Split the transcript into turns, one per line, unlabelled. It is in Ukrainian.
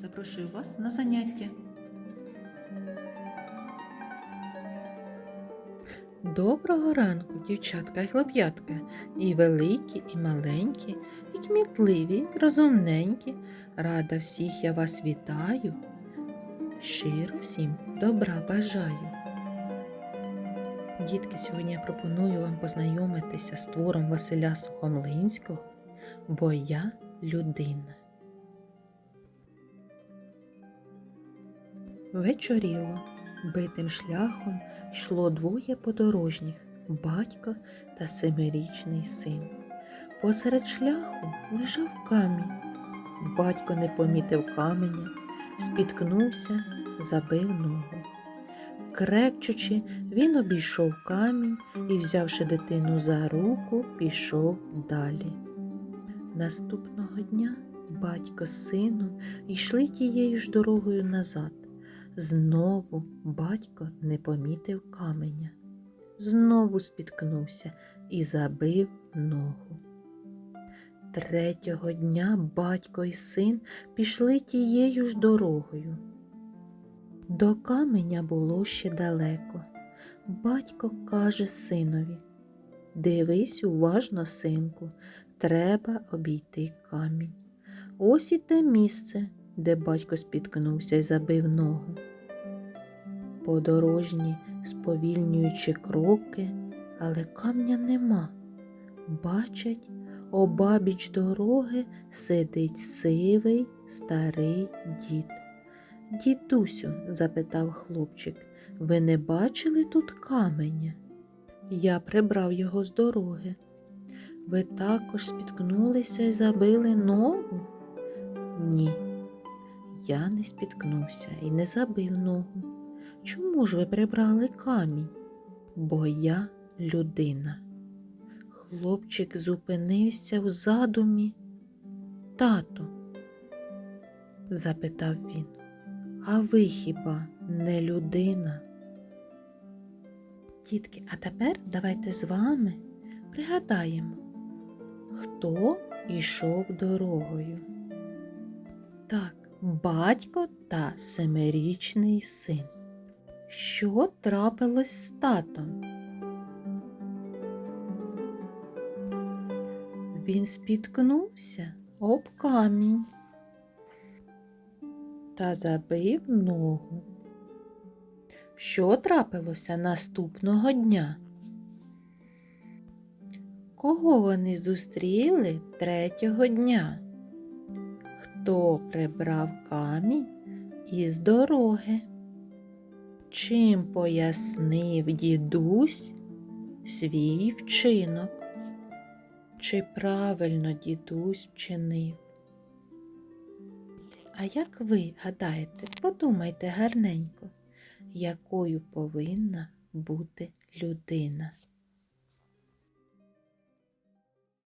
запрошую вас на заняття.
Доброго ранку, дівчатка і хлоп'ятка, і великі, і маленькі, і кмітливі, і розумненькі. Рада всіх я вас вітаю. Щиро всім добра бажаю. Дітки, сьогодні я пропоную вам познайомитися з твором Василя Сухомлинського, бо я людина. Вечоріло, битим шляхом йшло двоє подорожніх батько та семирічний син. Посеред шляху лежав камінь. Батько не помітив каменя, спіткнувся, забив ногу. Крекчучи, він обійшов камінь і, взявши дитину за руку, пішов далі. Наступного дня батько з сином йшли тією ж дорогою назад. Знову батько не помітив каменя. Знову спіткнувся і забив ногу. Третього дня батько і син пішли тією ж дорогою. До каменя було ще далеко. Батько каже синові Дивись уважно, синку, треба обійти камінь. Ось і те місце, де батько спіткнувся і забив ногу. Подорожні, сповільнюючи кроки, але камня нема. Бачать, обабіч дороги сидить сивий старий дід. Дідусю, запитав хлопчик, ви не бачили тут каменя? Я прибрав його з дороги. Ви також спіткнулися і забили ногу? Ні. Я не спіткнувся і не забив ногу. Чому ж ви прибрали камінь? Бо я людина. Хлопчик зупинився в задумі. Тату, запитав він, а ви хіба не людина? Тітки, а тепер давайте з вами пригадаємо, хто йшов дорогою. Так, батько та семирічний син. Що трапилось з татом? Він спіткнувся об камінь та забив ногу. Що трапилося наступного дня? Кого вони зустріли третього дня? Хто прибрав камінь із дороги? Чим пояснив дідусь свій вчинок? Чи правильно дідусь вчинив? А як ви гадаєте, подумайте гарненько, якою повинна бути людина?